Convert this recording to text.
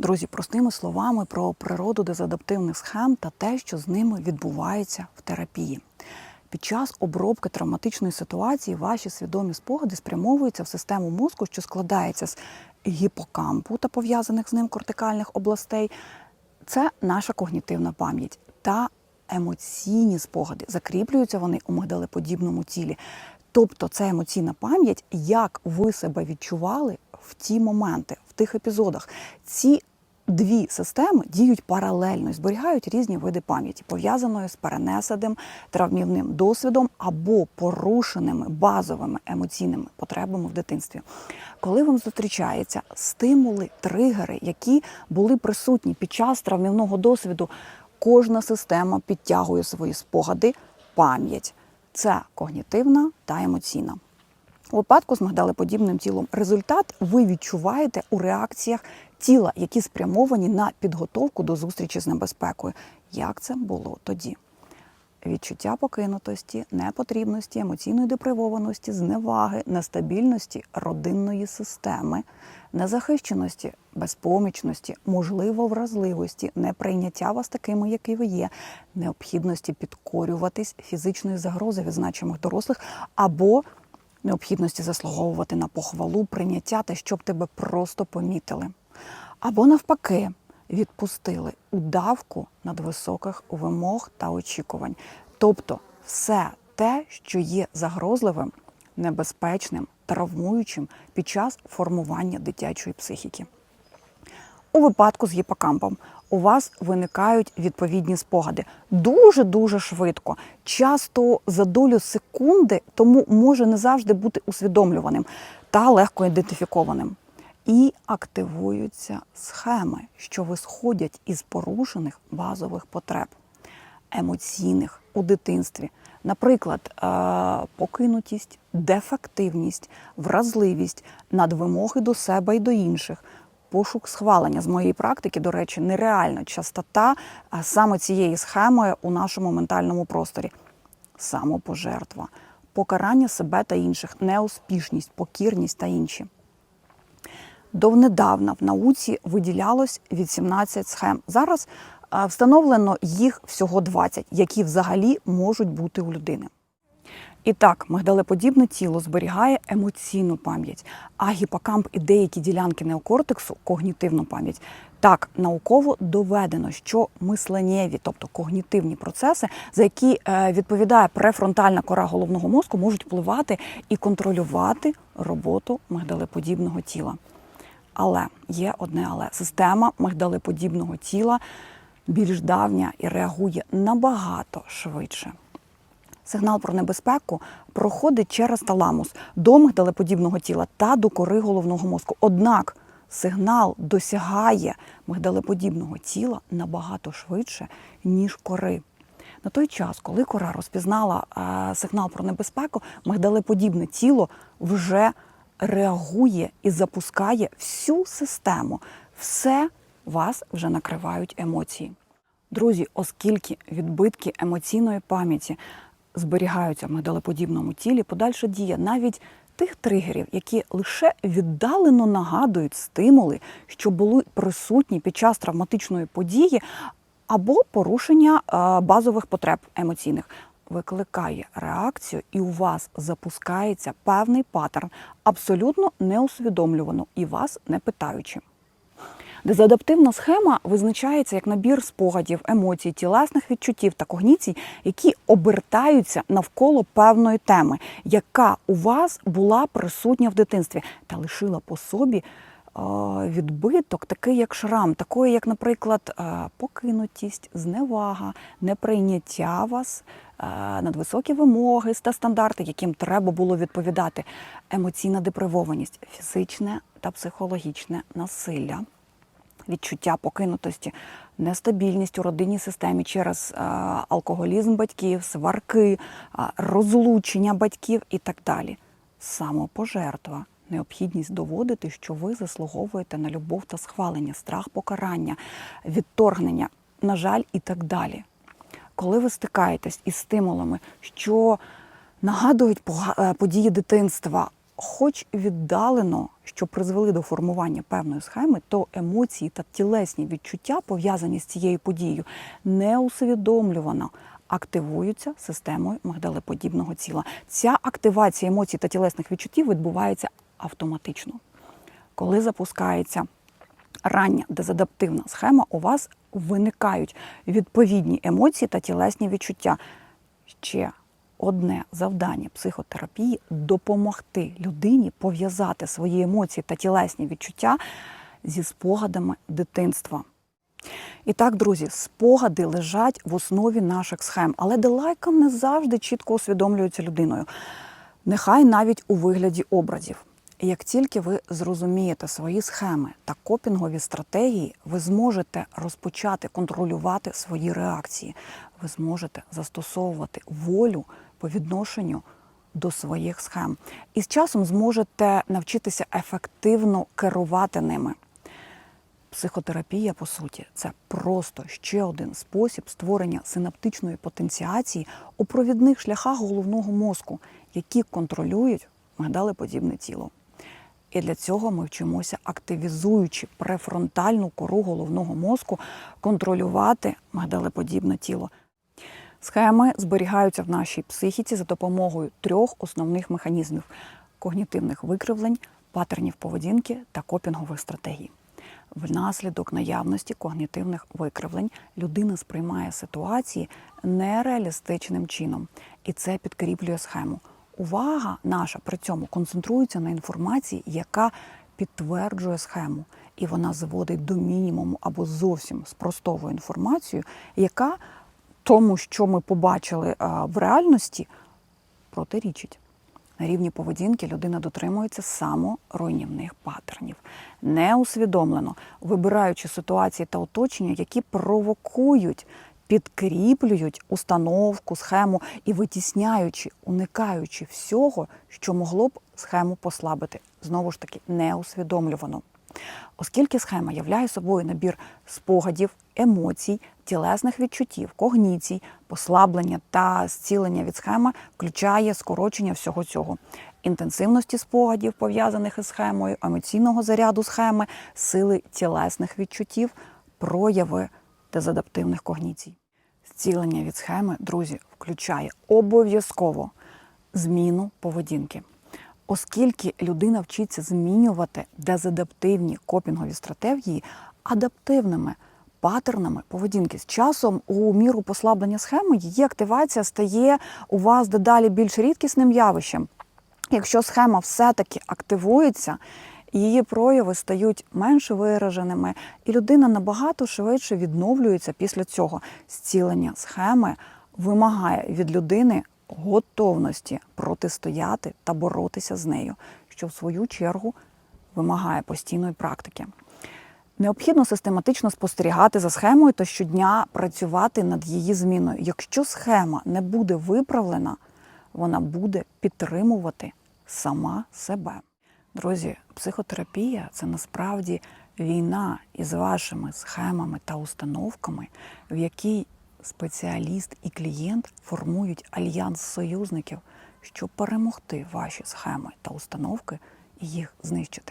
Друзі, простими словами про природу дезадаптивних схем та те, що з ними відбувається в терапії. Під час обробки травматичної ситуації ваші свідомі спогади спрямовуються в систему мозку, що складається з гіпокампу та пов'язаних з ним кортикальних областей. Це наша когнітивна пам'ять та емоційні спогади. Закріплюються вони у мигдалеподібному тілі. Тобто це емоційна пам'ять, як ви себе відчували в ті моменти, в тих епізодах. Ці дві системи діють паралельно, зберігають різні види пам'яті, пов'язаної з перенесеним травмівним досвідом або порушеними базовими емоційними потребами в дитинстві. Коли вам зустрічаються стимули, тригери, які були присутні під час травмівного досвіду, кожна система підтягує свої спогади, пам'ять. Це когнітивна та емоційна. У випадку з мигдалеподібним тілом результат ви відчуваєте у реакціях тіла, які спрямовані на підготовку до зустрічі з небезпекою. Як це було тоді? Відчуття покинутості, непотрібності, емоційної депривованості, зневаги, нестабільності родинної системи, незахищеності, безпомічності, можливо, вразливості, неприйняття вас такими, які ви є, необхідності підкорюватись фізичної загрози від значимих дорослих або необхідності заслуговувати на похвалу, прийняття та щоб тебе просто помітили. Або навпаки, відпустили удавку надвисоких вимог та очікувань. Тобто все те, що є загрозливим, небезпечним, травмуючим під час формування дитячої психіки. У випадку з гіпокампом у вас виникають відповідні спогади дуже дуже швидко, часто за долю секунди, тому може не завжди бути усвідомлюваним та легко ідентифікованим. І активуються схеми, що висходять із порушених базових потреб, емоційних у дитинстві. Наприклад, е, покинутість, дефективність, вразливість, надвимоги до себе і до інших, пошук схвалення. З моєї практики, до речі, нереальна частота саме цієї схеми у нашому ментальному просторі. Самопожертва, покарання себе та інших, неуспішність, покірність та інші. Довнедавна в науці виділялось 18 схем. Зараз е, встановлено їх всього 20, які взагалі можуть бути у людини. І так, мигдалеподібне тіло зберігає емоційну пам'ять, а гіпокамп і деякі ділянки неокортексу когнітивну пам'ять. Так, науково доведено, що мисленнєві, тобто когнітивні процеси, за які е, відповідає префронтальна кора головного мозку, можуть впливати і контролювати роботу мигдалеподібного тіла. Але є одне але система мигдалеподібного тіла більш давня і реагує набагато швидше. Сигнал про небезпеку проходить через таламус до мигдалеподібного тіла та до кори головного мозку. Однак сигнал досягає мигдалеподібного тіла набагато швидше, ніж кори. На той час, коли кора розпізнала е, сигнал про небезпеку, мигдалеподібне тіло вже реагує і запускає всю систему. Все вас вже накривають емоції. Друзі, оскільки відбитки емоційної пам'яті зберігаються в мигдалеподібному тілі, подальша дія навіть тих тригерів, які лише віддалено нагадують стимули, що були присутні під час травматичної події, або порушення е, базових потреб емоційних. Викликає реакцію, і у вас запускається певний паттерн, абсолютно неусвідомлювано і вас не питаючи. Дезадаптивна схема визначається як набір спогадів, емоцій, тілесних відчуттів та когніцій, які обертаються навколо певної теми, яка у вас була присутня в дитинстві та лишила по собі е, відбиток, такий як шрам, такої, як, наприклад, е, покинутість, зневага, неприйняття вас. Е, Надвисокі вимоги та стандарти, яким треба було відповідати, емоційна депривованість, фізичне та психологічне насилля, відчуття покинутості, нестабільність у родинній системі через е, алкоголізм батьків, сварки, е, розлучення батьків і так далі. Самопожертва, необхідність доводити, що ви заслуговуєте на любов та схвалення, страх покарання, відторгнення, на жаль, і так далі. Коли ви стикаєтесь із стимулами, що нагадують е, події дитинства, хоч віддалено, що призвели до формування певної схеми, то емоції та тілесні відчуття, пов'язані з цією подією, неусвідомлювано активуються системою мигдалеподібного тіла. Ця активація емоцій та тілесних відчуттів відбувається автоматично. Коли запускається рання дезадаптивна схема, у вас виникають відповідні емоції та тілесні відчуття. Ще одне завдання психотерапії допомогти людині пов'язати свої емоції та тілесні відчуття зі спогадами дитинства. І так, друзі, спогади лежать в основі наших схем, але делайка не завжди чітко усвідомлюється людиною. Нехай навіть у вигляді образів. Як тільки ви зрозумієте свої схеми та копінгові стратегії, ви зможете розпочати контролювати свої реакції. Ви зможете застосовувати волю по відношенню до своїх схем. І з часом зможете навчитися ефективно керувати ними. Психотерапія, по суті, це просто ще один спосіб створення синаптичної потенціації у провідних шляхах головного мозку, які контролюють мигдалеподібне тіло. І для цього ми вчимося, активізуючи префронтальну кору головного мозку, контролювати мигдалеподібне тіло. Схеми зберігаються в нашій психіці за допомогою трьох основних механізмів: когнітивних викривлень, патернів поведінки та копінгових стратегій. Внаслідок наявності когнітивних викривлень людина сприймає ситуації нереалістичним чином, і це підкріплює схему. Увага наша при цьому концентрується на інформації, яка підтверджує схему, і вона зводить до мінімуму або зовсім спростовує інформацію, яка тому, що ми побачили в реальності, протирічить. На рівні поведінки людина дотримується саморуйнівних паттернів, неусвідомлено вибираючи ситуації та оточення, які провокують, підкріплюють установку, схему і витісняючи, уникаючи всього, що могло б схему послабити. Знову ж таки, неусвідомлювано. Оскільки схема являє собою набір спогадів, емоцій, тілесних відчуттів, когніцій, послаблення та зцілення від схеми включає скорочення всього цього. Інтенсивності спогадів, пов'язаних із схемою, емоційного заряду схеми, сили тілесних відчуттів, прояви дезадаптивних когніцій. Зцілення від схеми, друзі, включає обов'язково зміну поведінки. Оскільки людина вчиться змінювати дезадаптивні копінгові стратегії адаптивними паттернами поведінки. З часом, у міру послаблення схеми, її активація стає у вас дедалі більш рідкісним явищем. Якщо схема все-таки активується, її прояви стають менш вираженими, і людина набагато швидше відновлюється після цього. Зцілення схеми вимагає від людини готовності протистояти та боротися з нею, що в свою чергу вимагає постійної практики. Необхідно систематично спостерігати за схемою та щодня працювати над її зміною. Якщо схема не буде виправлена, вона буде підтримувати сама себе. Друзі, психотерапія це насправді війна із вашими схемами та установками, в якій спеціаліст і клієнт формують альянс союзників, щоб перемогти ваші схеми та установки і їх знищити.